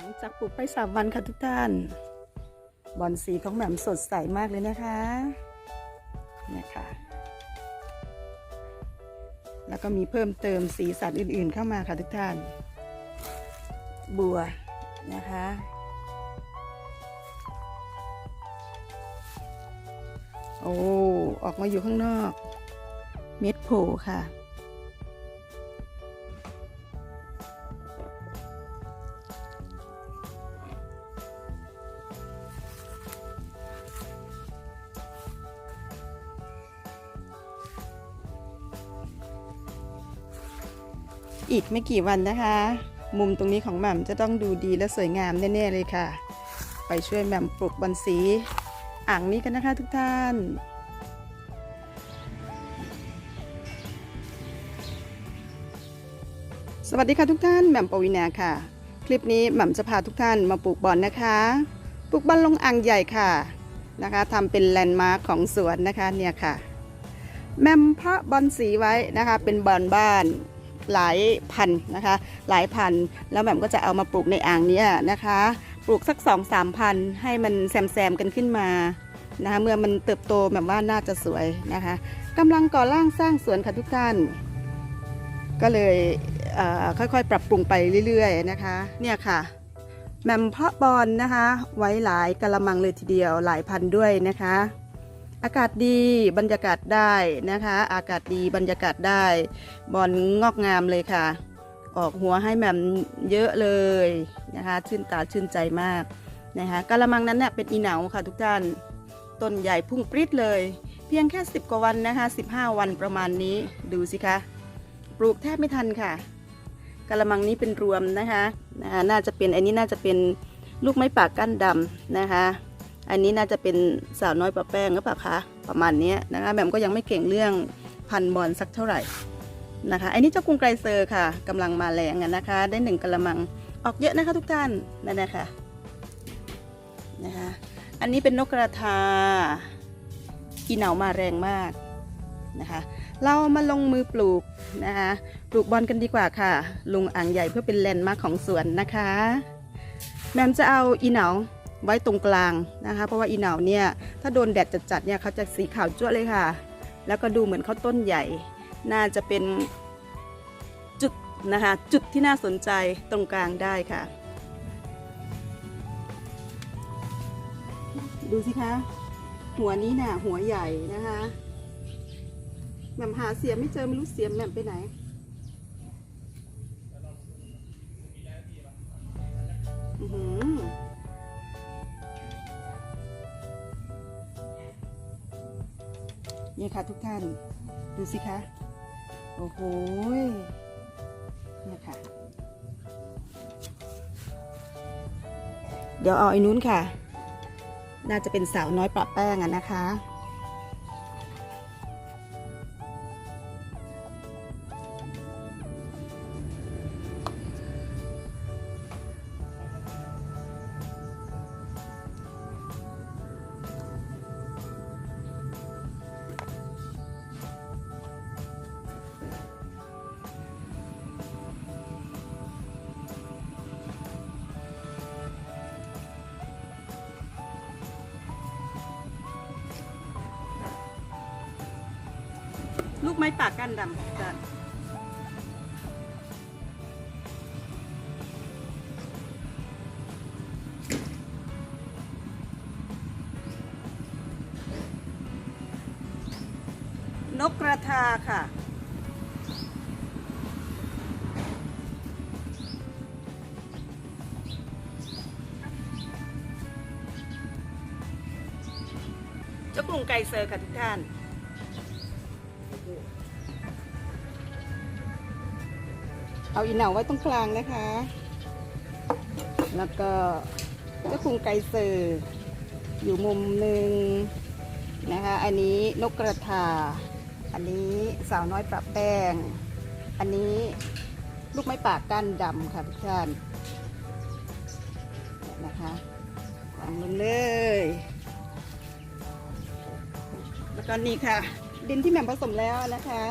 ลังจากปลูกไปสามวันค่ะทุกท่าน บอนสีของแหม่มสดใสมากเลยนะคะเนี่ยค่ะ แล้วก็มีเพิ่มเติมสีสันอื่นๆเข้ามาค่ะทุกท่าน บัวนะคะ โอ้ ออกมาอยู่ข้างนอก เม็ดโผล่ค่ะ อีกไม่กี่วันนะคะ มุมตรงนี้ของแหม่มจะต้องดูดีและสวยงามแน่ๆเลยค่ะ ไปช่วยแหม่มปลูกบอนสี อ่างนี้กันนะคะทุกท่านสวัสดีค่ะทุกท่านแหม่มปวีนาค่ะ คลิปนี้แหม่มจะพาทุกท่านมาปลูกบอนนะคะปลูกบอนลงอ่างใหญ่ค่ะนะคะทำเป็นแลนด์มาร์คของสวนนะคะเนี่ยค่ะแหมมเพาะบอนสีไว้นะคะ เป็นบอนบ้าน หลายพันนะคะ หลายพันแล้วแหม่มก็จะเอามาปลูกในอ่างนี้นะคะ ปลูกสักสองสามพันให้มันแซมๆกันขึ้นมานะคะเมื่อมันเติบโตแบบว่าน่าจะสวยนะคะกำลังก่อร่างสร้างสวนค่ะทุกท่าน ก็เลยเค่อยๆ ปรับปรุงไปเรื่อยๆนะคะ เนี่ยค่ะแหมมเพาะบอนนะคะ ไว้หลายกะละมังเลยทีเดียวหลายพันด้วยนะคะ อากาศดีบรรยากาศได้นะคะ อากาศดีบรรยากาศได้ บอลงอกงามเลยค่ะ ออกหัวให้แหม่มเยอะเลยนะคะชื่นตาชื่นใจมากนะคะกะละมังนั้นเนี่ยเป็นอีเหนาค่ะทุกท่านต้นใหญ่พุ่งปริ๊ดเลย เพียงแค่ 10 กว่าวันนะคะ 15 วันประมาณนี้ดูสิคะปลูกแทบไม่ทันค่ะกะละมังนี้เป็นรวมนะคะนะคะน่าจะเป็นอันนี้น่าจะเป็นลูกไม้ป่าก้านดำนะคะ อันนี้น่าจะเป็นสาวน้อยปะแป้งหรือเปล่าคะประมาณนี้นะคะแหม่มก็ยังไม่เก่งเรื่องพันบอลสักเท่าไหร่นะคะอันนี้เจ้ากรุงไกรเซอร์ค่ะกำลังมาแรงอะนะคะ ได้หนึ่งกะละมังออกเยอะนะคะทุกท่านนั่นนะคะนะคะอันนี้เป็นนกกระทาอีเหนามาแรงมากนะคะเรามาลงมือปลูกนะคะปลูกบอลกันดีกว่าค่ะ ลุงอ่างใหญ่เพื่อเป็นแลนด์มาร์คของสวนนะคะ แม่มจะเอาอีเหนา ไว้ตรงกลางนะคะ เพราะว่าอีเหนาเนี่ยถ้าโดนแดดจัดๆเนี่ยเขาจะสีขาวจ้วเลยค่ะ แล้วก็ดูเหมือนเขาต้นใหญ่ น่าจะเป็นจุดนะคะ จุดที่น่าสนใจตรงกลางได้ค่ะ ดูสิคะ หัวนี้น่ะหัวใหญ่นะคะแหม่มหาเสียมไม่เจอไม่รู้เสียมแหม่มไปไหน นี่ค่ะทุกท่าน ดูสิคะ โอ้โหเนี่ยค่ะ เดี๋ยวเอาไอ้นู้นค่ะ น่าจะเป็นสาวน้อยปะแป้งอะนะคะ ลูกไม้ป่าก้านดำจ้ะนกกระทาค่ะ เจ้ากรุงไกรเซอร์ค่ะทุกท่าน เอาอีเหนาไว้ตรงกลางนะคะ แล้วก็เจ้าคุงไกรเซอร์อยู่มุมหนึ่งนะคะ อันนี้นกกระทา อันนี้สาวน้อยปรับแป้ง อันนี้ลูกไม้ปาก้านดำค่ะทุกท่านเนี่ยนะคะวางลงเลย แล้วก็นี่ค่ะ ดินที่แหม่มผสมแล้วนะคะ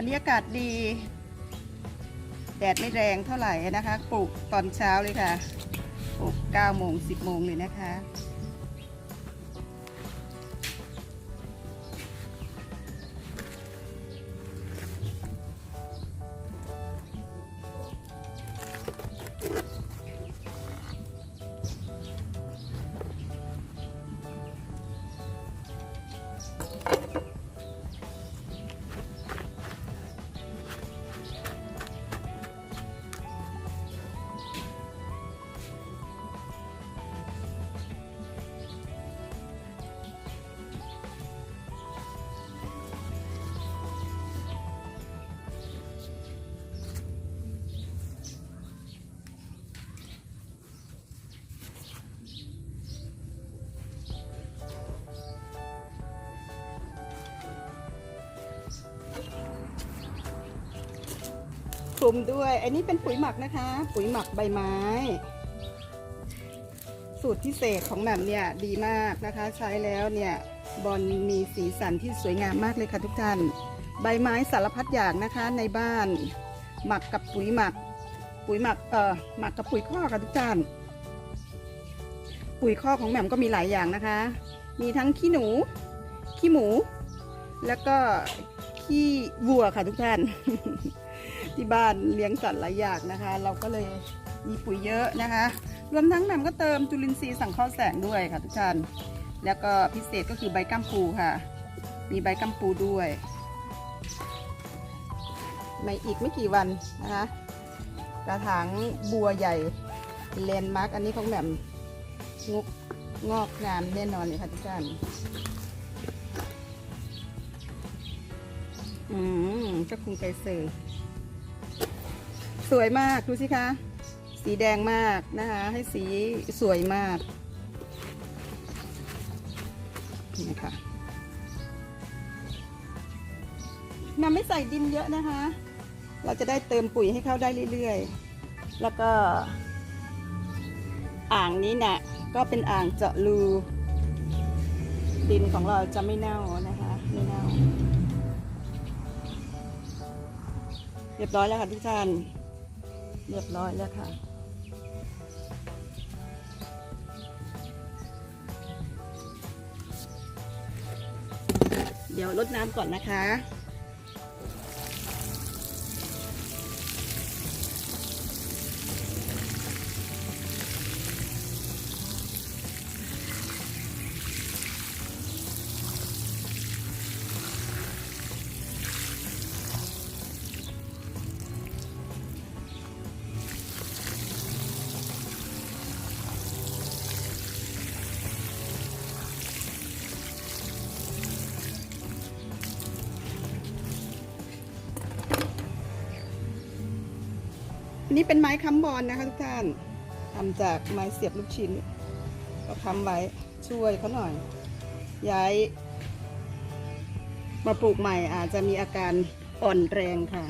วันนี้อากาศดี แดดไม่แรงเท่าไหร่นะคะ ปลูกตอนเช้าเลยค่ะ ปลูก9โมง 10 โมงเลยนะคะ มด้วย อันนี้เป็นปุ๋ยหมักนะคะ ปุ๋ยหมักใบไม้ สูตรพิเศษของแหม่มเนี่ยดีมากนะคะ ใช้แล้วเนี่ยบอลมีสีสันที่สวยงามมากเลยค่ะทุกท่าน ใบไม้สารพัดอย่างนะคะในบ้าน หมักกับปุ๋ยหมัก ปุ๋ยหมักเอ่อหมักกับปุ๋ยข้อค่ะทุกท่าน ปุ๋ยข้อของแหม่มก็มีหลายอย่างนะคะ มีทั้งขี้หนู ขี้หมู แล้วก็ขี้วัวค่ะทุกท่าน ที่บ้านเลี้ยงสัตว์หลายอย่างนะคะ เราก็เลยมีปุ๋ยเยอะนะคะ รวมทั้งแหม่มก็เติมจุลินทรีย์สังเคราะห์แสงด้วยค่ะทุกท่าน แล้วก็พิเศษก็คือใบกัมปูค่ะ มีใบกัมปูด้วยในอีกไม่กี่วันนะคะ กระถางบัวใหญ่เลนมาร์กอันนี้ของแหม่มงกงอกงามแน่นอนเลยค่ะทุกท่านอืมเจ้าคุณไกเซอร์ สวยมากดูสิคะ สีแดงมากนะคะ ให้สีสวยมากนี่ค่ะนำไม่ใส่ดินเยอะนะคะ เราจะได้เติมปุ๋ยให้เขาได้เรื่อยๆ แล้วก็ อ่างนี้นะ่ะก็เป็นอ่างเจาะรู ดินของเราจะไม่เน่านะคะ ไม่เน่า เรียบร้อยแล้วค่ะทุกท่าน เรียบร้อยแล้วค่ะ เดี๋ยวลดน้ำก่อนนะคะ นี้เป็นไม้ค้ำบอลนะคะทุกท่านทำจากไม้เสียบลูกชิ้น ก็ค้ำไว้ช่วยเขาหน่อย ย้าย มาปลูกใหม่อาจจะมีอาการอ่อนแรงค่ะ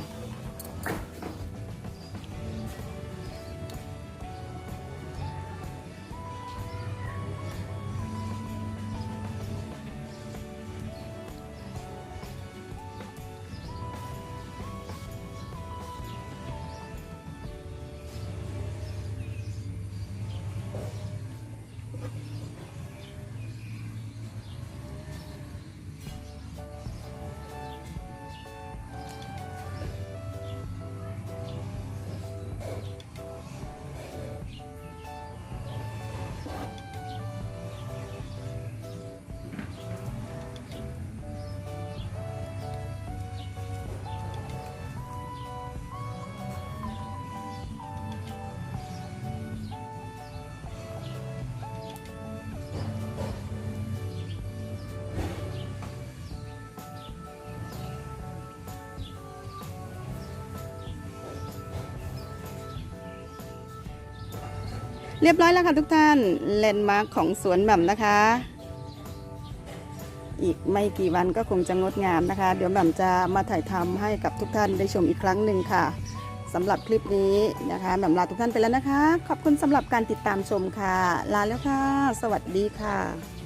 รียบร้อยแล้วค่ะทุกท่านแลนด์มาร์คของสวนแหม่มนะคะ อีกไม่กี่วันก็คงจะงดงามนะคะ เดี๋ยวแหม่มจะมาถ่ายทำให้กับทุกท่านได้ชมอีกครั้งหนึ่งค่ะสำหรับคลิปนี้นะคะแหม่มลาทุกท่านไปแล้วนะคะ ขอบคุณสำหรับการติดตามชมค่ะ ลาแล้วค่ะ สวัสดีค่ะ